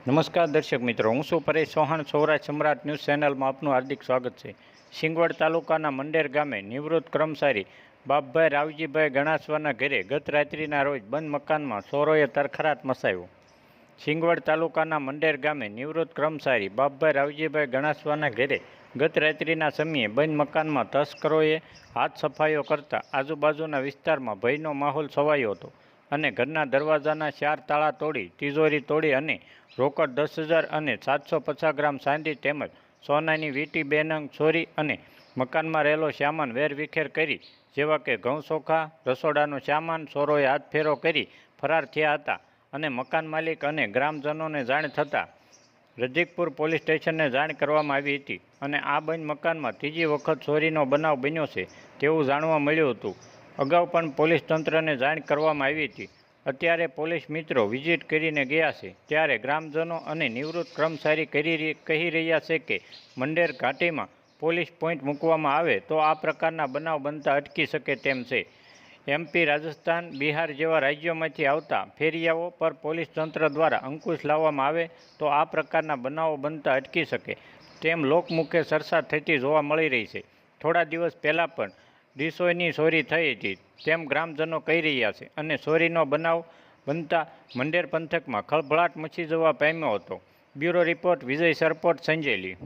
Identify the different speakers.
Speaker 1: નમસ્કાર દર્શક મિત્રો, હું છું પરેશ ચૌહાણ, સૌરાષ્ટ્ર સમ્રાટ ન્યૂઝ ચેનલમાં આપનું હાર્દિક સ્વાગત છે. સિંગવડ તાલુકાના મંડેર ગામે નિવૃત્ત કર્મચારી બાપભાઈ રાવજીભાઈ ગણાસવાના ઘરે ગત રાત્રિના રોજ બંધ મકાનમાં સોરોએ તરખરાટ મસાયો સિંગવડ તાલુકાના મંડેર ગામે નિવૃત્ત કર્મચારી બાપભાઈ રાવજીભાઈ ગણાસવાના ઘરે ગત રાત્રિના સમયે બંધ મકાનમાં તસ્કરોએ હાથ સફાઈઓ કરતા આજુબાજુના વિસ્તારમાં ભયનો માહોલ છવાયો હતો. અને ઘરના દરવાજાના ચાર તાળા તોડી, તિજોરી તોડી અને રોકડ દસ હજાર અને સાતસો પચાસ ગ્રામ ચાંદી તેમજ સોનાની વીટી, બેનંગ, છોરી અને મકાનમાં રહેલો સામાન વેરવિખેર કરી, જેવા કે ઘઉં ચોખા રસોડાનો સામાન ચોરોએ હાથ ફેરો કરી ફરાર થયા હતા અને મકાન માલિક અને ગ્રામજનોને જાણ થતાં રજીકપુર પોલીસ સ્ટેશનને જાણ કરવામાં આવી હતી. અને આ બંધ મકાનમાં ત્રીજી વખત ચોરીનો બનાવ બન્યો છે તેવું જાણવા મળ્યું હતું. અગાઉ પણ પોલીસ તંત્રને જાણ કરવામાં આવી હતી. અત્યારે પોલીસ મિત્રો વિઝિટ કરીને ગયા છે. ત્યારે ગ્રામજનો અને નિવૃત્ત કર્મચારી કરી કહી રહ્યા છે કે મંડેર ઘાટીમાં પોલીસ પોઈન્ટ મૂકવામાં આવે તો આ પ્રકારના બનાવ બનતા અટકી શકે તેમ છે. એમપી રાજસ્થાન, બિહાર જેવા રાજ્યોમાંથી આવતા ફેરિયાઓ પર પોલીસ તંત્ર દ્વારા અંકુશ લાવવામાં આવે તો આ પ્રકારના બનાવો બનતા અટકી શકે. તેમ લોકમુખે ચર્ચા થતી જોવા મળી રહી છે. થોડા દિવસ પહેલાં પણ ડીસોયની ચોરી થઈ હતી. તેમ ગ્રામજનો કહી રહ્યા છે. અને ચોરીનો બનાવ બનતા મંડેર પંથકમાં ખળભળાટ મચી જવા પામ્યો હતો. Bureau report Vijay Sarpot સંજયલી